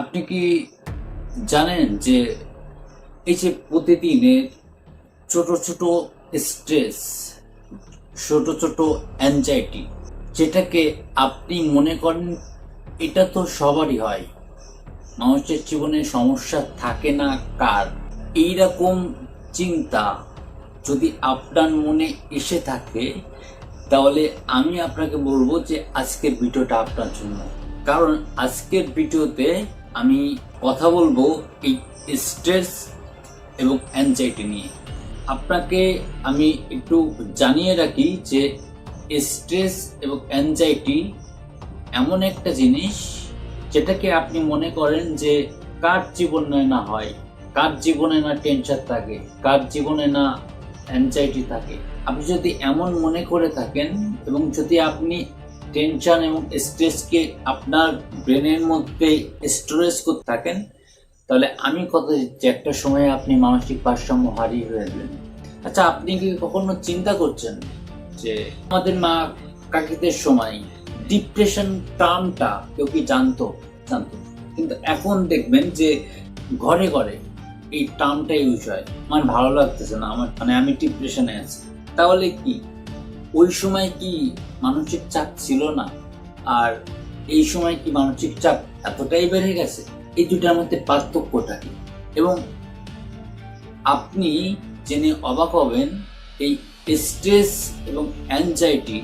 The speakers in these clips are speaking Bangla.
আপনি কি জানেন যে এই যে প্রতিদিনের ছোট ছোট স্ট্রেস ছোট ছোট অ্যাংজাইটি যেটাকে আপনি মনে করেন এটা তো সবারই হয়, মানুষের জীবনে সমস্যা থাকে না কার? এইরকম চিন্তা যদি আপনার মনে এসে থাকে, তাহলে আমি আপনাকে বলব যে আজকের ভিডিওটা আপনার জন্য। কারণ আজকের ভিডিওতে আমি কথা বলব এই স্ট্রেস এবং অ্যাংজাইটি নিয়ে। আপনাকে আমি একটু জানিয়ে রাখি যে স্ট্রেস এবং অ্যাংজাইটি এমন একটা জিনিস যেটাকে আপনি মনে করেন যে কার জীবনে না হয়, কার জীবনে না টেনশন থাকে, কার জীবনে না অ্যাংজাইটি থাকে। আপনি যদি এমন মনে করে থাকেন এবং যদি আপনি টেনশন এবং স্ট্রেসকে আপনার ব্রেনের মধ্যে স্টোরেজ করতে থাকেন, তাহলে আমি কথা দিচ্ছি, একটা সময়ে আপনি মানসিক ভারসাম্য হারিয়ে হয়ে যাবেন। আচ্ছা আপনি কি কখনো চিন্তা করছেন যে আমাদের মা কাকিদের সময় ডিপ্রেশন টার্মটা কেউ কি জানতো? জানতো। কিন্তু এখন দেখবেন যে ঘরে ঘরে এই টার্মটা ইউজ হয়। আমার ভালো লাগতেছে না, আমার মানে আমি ডিপ্রেশনে আছি। তাহলে কি? ওই সময় কি মানসিক চাপ ছিল না? আর এই সময় কি মানসিক চাপ এতটাই বেড়ে গেছে? এই দুটার মধ্যে পার্থক্যটা কি? এবং আপনি জেনে অবাক হবেন, এই স্ট্রেস এবং অ্যাংজাইটি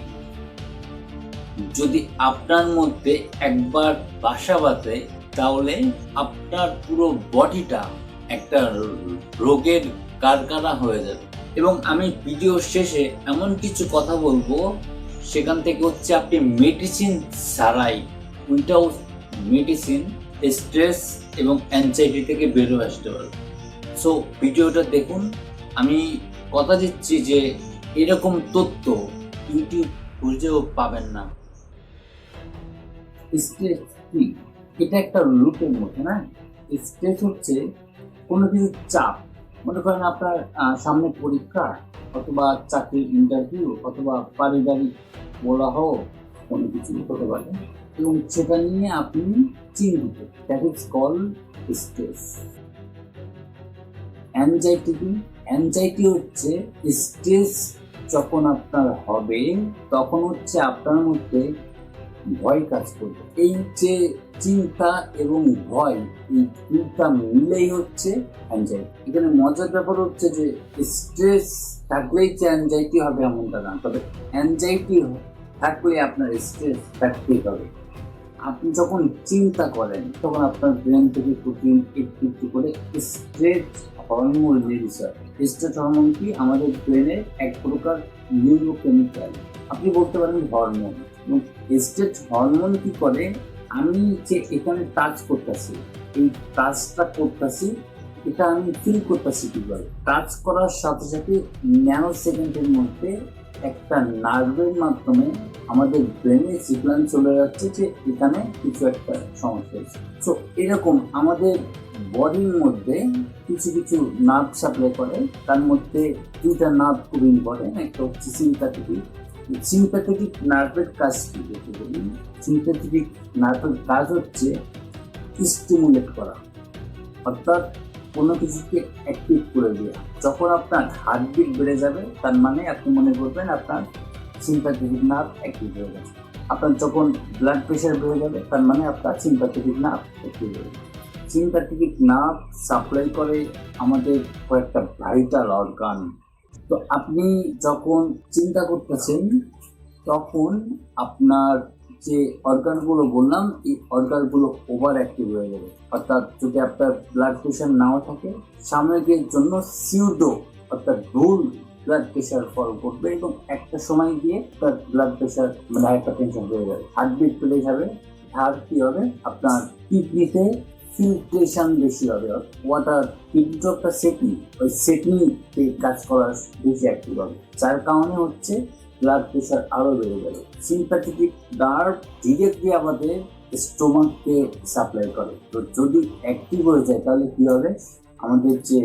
যদি আপনার মধ্যে একবার বাসা বাঁধে, তাহলে আপনার পুরো বডিটা একটা রোগের কারখানা হয়ে যাবে। এবং আমি ভিডিও শেষে এমন কিছু কথা বলব, সেখান থেকে হচ্ছে আপনি মেডিসিন ছাড়াই উইথাউট মেডিসিন স্ট্রেস এবং অ্যাংজাইটি থেকে বেরোয় আসতে পারবে সো ভিডিওটা দেখুন, আমি কথা দিচ্ছি যে এরকম তথ্য ইউটিউব খুঁজেও পাবেন না। স্ট্রেস কি? এটা একটা লুপের মধ্যে, না? স্ট্রেস হচ্ছে কোনো কিছু চাপ মনে করেন আপনার সামনে পরীক্ষা অথবা চাকরির ইন্টারভিউ অথবা পারিবারিক বলা হোক কোনো কিছু হতে পারে। এবং সেটা নিয়ে আপনি চিন্তিত। That is call stress anxiety কি? অ্যাংজাইটি হচ্ছে স্ট্রেস যখন আপনার হবে, তখন হচ্ছে আপনার মধ্যে ভয় কাজ করবে। এই যে চিন্তা এবং ভয়, এই দুটা মিলেই হচ্ছে অ্যাংজাইটি এখানে মজার ব্যাপার হচ্ছে যে স্ট্রেস থাকলেই যে অ্যাংজাইটি হবে এমনটা না, তবে অ্যাংজাইটি থাকলে আপনার স্ট্রেস থাকতেই হবে। আপনি যখন চিন্তা করেন, তখন আপনার ব্রেন থেকে প্রোটিন একটু একটু করে স্ট্রেস হরমোন রিলিজ হয়। স্ট্রেস হরমোন কি? আমাদের ব্রেনের এক প্রকার নিউরোকেমিক্যাল আপনি বলতে পারেন হরমোন স্ট্রেস হরমোন কি করে? আমি যে এখানে টাচ করতেছি, এই টাচটা করতেছি, এটা আমি ফিল করতেছি কীভাবে? টাচ করার সাথে সাথে ন্যানো সেকেন্ডের মধ্যে একটা নার্ভের মাধ্যমে আমাদের ব্রেনে সিগন্যাল চলে যাচ্ছে যে এখানে কিছু একটা সমস্যা হয়েছে। সো এরকম আমাদের বডির মধ্যে কিছু কিছু নার্ভ সাপ্লাই করে। তার মধ্যে দুইটা নার্ভ খুব ইম্পর্টেন্ট একটা হচ্ছে সিম্প্যাথেটিক সিম্প্যাথেটিক নার্ভের কাজ কি বলতে বলি সিম্প্যাথেটিক নার্ভের কাজ হচ্ছে স্টিমুলেট করা, অর্থাৎ কোনো কিছুকে অ্যাক্টিভ করে দেওয়া যখন আপনার হার্টবিট বেড়ে যাবে, তার মানে আপনি মনে করবেন আপনার সিম্প্যাথেটিক নার্ভ অ্যাক্টিভ হয়ে গেছে। আপনার যখন ব্লাড প্রেশার বেড়ে যাবে, তার মানে আপনার সিম্প্যাথেটিক নার্ভ অ্যাক্টিভ হয়ে গেছে। সিম্প্যাথেটিক নার্ভ সাপ্লাই করে আমাদের কয়েকটা ভাইটাল অর্গান তো আপনি যখন চিন্তা করতেছেন, তখন আপনার যে অর্গানগুলো বললাম, এই অর্গানগুলো ওভার অ্যাক্টিভ হয়ে যাবে। অর্থাৎ যদি আপনার ব্লাড প্রেশার নাও থাকে, সাময়িকের জন্য সিউডো অর্থাৎ ভুল ব্লাড প্রেশার ফল করবে এবং একটা সময় গিয়ে তার ব্লাড প্রেশার মানে হাইপার টেনশন হয়ে যাবে। হার্টবিট বেড়ে যাবে। আর কি হবে? আপনার কিডনিতে ফিল্ট্রেশন বেশি হবে। ওয়াটার একটা সেটনি ওই সেটনিতে কাজ করার বেশি অ্যাক্টিভ হবে। যার কারণে হচ্ছে ব্লাড প্রেশার আরও বেড়ে যাবে। সিম্প্যাথেটিক নার্ভ ডিরেক্টলি আমাদের স্টোমাককে সাপ্লাই করে। তো যদি অ্যাক্টিভ হয়ে যায়, তাহলে কি হবে? আমাদের যে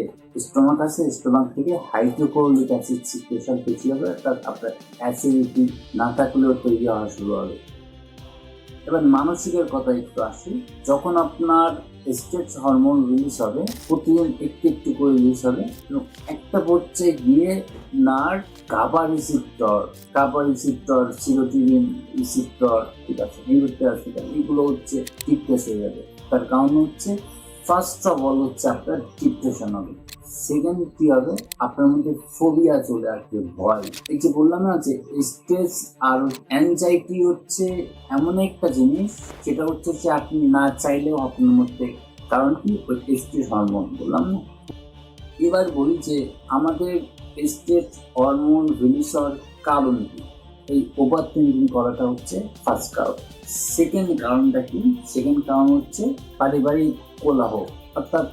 স্টোমাক আছে স্টোমাক থেকে হাইড্রোক্লোরিক অ্যাসিড সিকুয়েশন বেশি হবে, অর্থাৎ আপনার অ্যাসিডিটি না থাকলেও তৈরি হওয়া শুরু হবে। এবার মানসিকের কথা একটু আসি। যখন আপনার স্ট্রেস হরমোন রিলিজ হবে প্রতিদিন একটু একটু করে রিলিজ হবে। এবং একটা পড়ছে গিয়ে নার GABA receptor GABA receptor serotonin receptor ঠিক আছে নিউরোট্রান্সমিটার এগুলো হচ্ছে ডিপ্রেস হয়ে যাবে। তার কারণ হচ্ছে ফার্স্ট অফ অল হচ্ছে আপনার ডিপ্রেশন হবে। সেকেন্ড কি হবে? আপনার মধ্যে ফোবিয়া চলে আসবে, ভয়। এই যে বললাম না যে স্ট্রেস আর অ্যাংজাইটি হচ্ছে এমন একটা জিনিস যেটা হচ্ছে যে আপনি না চাইলেও আপনার মধ্যে, কারণ কি? ওই স্ট্রেস হরমোন বললাম না? এবার বলি যে আমাদের স্ট্রেস হরমোন রিলিজের কারণ কি? এই ওভার থিঙ্কিং করাটা হচ্ছে ফার্স্ট কারণ। সেকেন্ড কারণটা কি? সেকেন্ড কারণ হচ্ছে পারিবারিক কোলাহ অর্থাৎ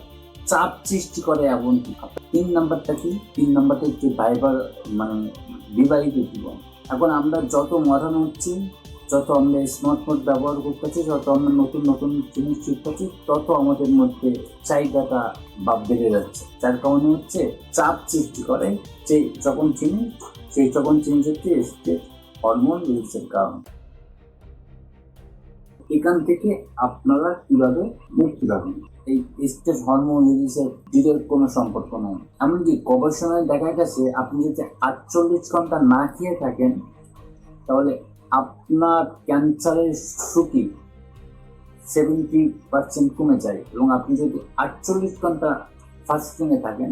চাপ সৃষ্টি করে এমন কি তিন নাম্বারটা কি? তিন নাম্বারটা হচ্ছে ড্রাইভার মানে বিবাহিত জীবন। এখন আমরা যত মডার্ন হচ্ছি, যত আমরা স্মার্টফোন ব্যবহার করতেছি, যত আমরা নতুন নতুন জিনিস শিখতেছি, তত আমাদের মধ্যে চাহিদাটা বা বেড়ে যাচ্ছে। যার কারণে হচ্ছে চাপ সৃষ্টি করে যে যখন চিনি, সেই যখন চেঞ্জ হচ্ছে হরমোন রিলিজের কারণ। এখান থেকে আপনারা কীভাবে মুক্তি পাবেন এই স্টেজ হরমোন রিলিজের ডিরেক্ট কোনো সম্পর্ক নেই। এমনকি গবেষণায় দেখা গেছে, আপনি যদি আটচল্লিশ ঘণ্টা না খেয়ে থাকেন, তাহলে আপনার ক্যান্সারের ঝুঁকি সেভেন্টি পার্সেন্ট কমে যায়। এবং আপনি যদি আটচল্লিশ ঘণ্টা ফাস্টিংয়ে থাকেন,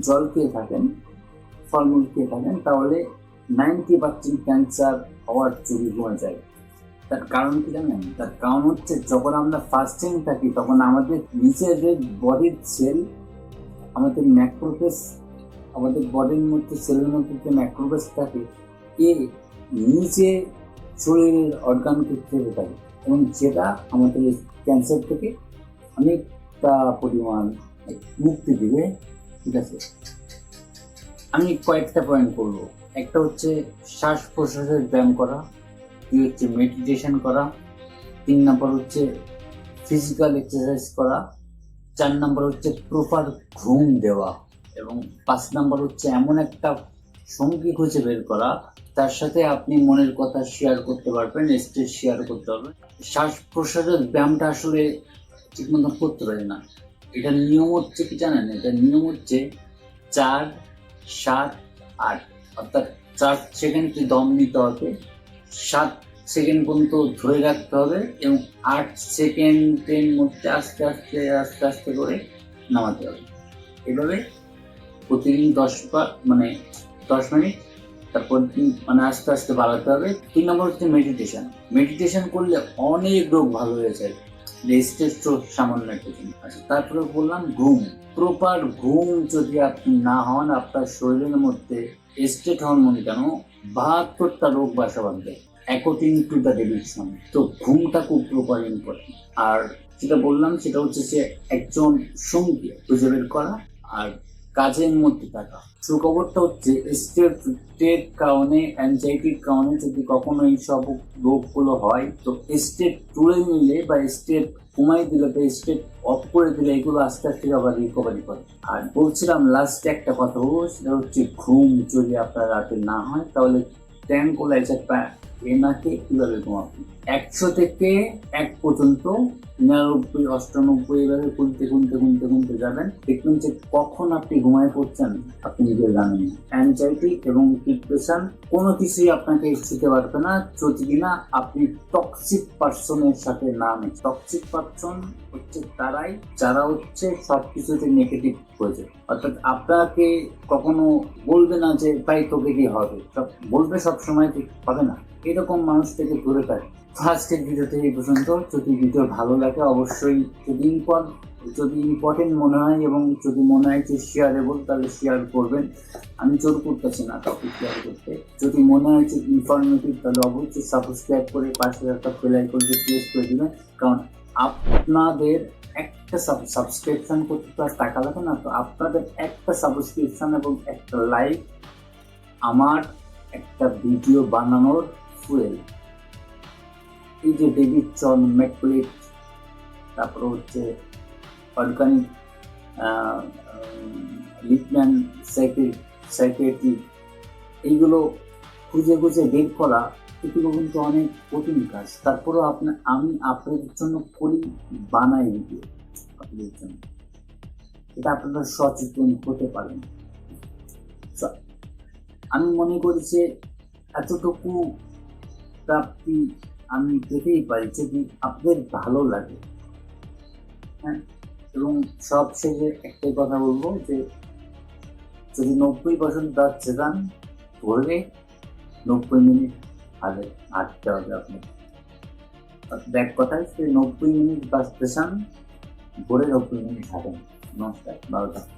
জল খেয়ে থাকেন, ফলমূল খেয়ে থাকেন, তাহলে নাইনটি পার্সেন্ট ক্যান্সার হওয়ার ঝুঁকি কমে যায়। তার কারণ কি জানেন? তার কারণ হচ্ছে যখন আমরা ফাস্টিং থাকি, তখন আমাদের নিজেদের বডির সেল আমাদের ম্যাক্রোফেস আমাদের বডির মধ্যে সেলের মধ্যে যে ম্যাক্রোফেস থাকে, এ নিচে শরীরের অর্গানকে খেতে থাকে। এবং যেটা আমাদের ক্যান্সার থেকে অনেকটা পরিমাণ মুক্তি দিবে, ঠিক আছে? আমি কয়েকটা পয়েন্ট করব। একটা হচ্ছে শ্বাস প্রশ্বাসের ব্যায়াম করা। দুই হচ্ছে মেডিটেশন করা। তিন নম্বর হচ্ছে ফিজিক্যাল এক্সারসাইজ করা। চার নম্বর হচ্ছে প্রপার ঘুম দেওয়া। এবং পাঁচ নম্বর হচ্ছে এমন একটা সঙ্গী খুঁজে বের করা। তার সাথে আপনি মনের কথা শেয়ার করতে পারবেন স্টেজ শেয়ার করতে পারবেন। শ্বাস প্রশ্বাসের ব্যায়ামটা আসলে ঠিক মতো করতে পারি না। এটার নিয়ম হচ্ছে কি জানেন? এটার নিয়ম হচ্ছে চার, সাত, আট। অর্থাৎ চার সেকেন্ড দম নিতে হবে। সাত সেকেন্ড পর্যন্ত ধরে রাখতে হবে এবং আট সেকেন্ডের মধ্যে আস্তে আস্তে আস্তে আস্তে করে নামাতে হবে। এভাবে প্রতিদিন দশ পা মানে দশ মিনিট, তারপর মানে আস্তে আস্তে বাড়াতে হবে। তিন নম্বর হচ্ছে মেডিটেশন মেডিটেশন করলে অনেক রোগ ভালো হয়ে যায়। স্ট্রেস তো সামান্য একটা জিনিস। আচ্ছা তারপরে বললাম ঘুম। প্রপার ঘুম যদি আপনি না হন, আপনার শরীরের মধ্যে স্টেট হরমোন কেন বাহাত্তরটা রোগ বাসা বাঁধবে অ্যাকর্ডিং টু দ্য ডেভিশন তো ঘুমটা খুব প্রপার ইম্পর্টেন্ট আর যেটা বললাম, সেটা হচ্ছে যে একজন সঙ্গী, খুঁজে করা আর কাজের মধ্যে থাকা। সুখবরটা হচ্ছে স্টেট কারণে অ্যাংজাইটির কারণে যদি কখনো এই সব রোগগুলো হয়, তো স্টেট তুলে নিলে বা স্টেট কমাই দিলে বা স্টেট অফ করে দিলে, এগুলো আস্তে আস্তে আবার রিকভারি করে। আর বলছিলাম লাস্টে একটা কথা বলব, সেটা হচ্ছে, ঘুম যদি আপনার রাতে না হয়, তাহলে ট্যাঙ্কোলাইজারটা এনাকে কীভাবে ঘুমাবেন একশো থেকে এক পর্যন্ত নিরানব্বই, অষ্টানব্বই এভাবে গুনতে গুনতে গুনতে গুনতে যাবেন। দেখবেন যে কখন আপনি ঘুমায় পড়ছেন, আপনি নিজে জানেন অ্যাংজাইটি এবং ডিপ্রেশন কোনো কিছুই আপনাকে ছুতে পারবে না। যদি কিনা আপনি টক্সিক পার্সনের সাথে না মেন টক্সিক পার্সন হচ্ছে তারাই, যারা হচ্ছে সব কিছুতে নেগেটিভ হয়েছে। অর্থাৎ আপনাকে কখনো বলবে না যে তাই তোকে কি হবে? সব বলবে সব সময় ঠিক হবে না। এরকম মানুষ থেকে দূরে থাকে। ফার্স্টের ভিডিওতে এই পর্যন্ত। যদি ভিডিও ভালো লাগে, অবশ্যই যদি ইম্পর্ট যদি ইম্পর্টেন্ট মনে হয় এবং যদি মনে হয় যে শেয়ারেবল তাহলে শেয়ার করবেন। আমি জোর করতেছি না কাউকে শেয়ার করতে। যদি মনে হয় যে ইনফরমেটিভ তাহলে অবশ্যই সাবস্ক্রাইব করে পাশে একটা বেল আইকনটি প্রেস করে দেবেন। কারণ আপনাদের একটা সাবস্ক্রিপশন করতে তো আর টাকা লাগে না। তো আপনাদের একটা সাবস্ক্রিপশন এবং একটা লাইক আমার একটা ভিডিও বানানোর ফুয়েল। এই যে ডেভিড জন ম্যাকপ্লেট তারপর হচ্ছে অর্গানিক লিপম্যান সাইকেট্রি এইগুলো খুঁজে খুঁজে বের করা এগুলো কিন্তু অনেক কঠিন কাজ। তারপরেও আপনার আমি আপনাদের জন্য করি, বানাই ভিডিও আপনাদের জন্য। এটা আপনারা সচেতন হতে পারেন। আমি মনে করি যে এতটুকু প্রাপ্তি আমি পেতেই পারি যদি আপনাদের ভালো লাগে। হ্যাঁ? এবং সব শেষে একটাই কথা বলব যে, যদি নব্বই বছর যাচ্ছে যান ধরবে, নব্বই মিনিট হাতে হাঁটতে হবে আপনার ব্যাক কথায় যে নব্বই মিনিট বাঁচতে চান ভোরে নব্বই মিনিট হাঁটেন। নমস্কার, ভালো থাকুন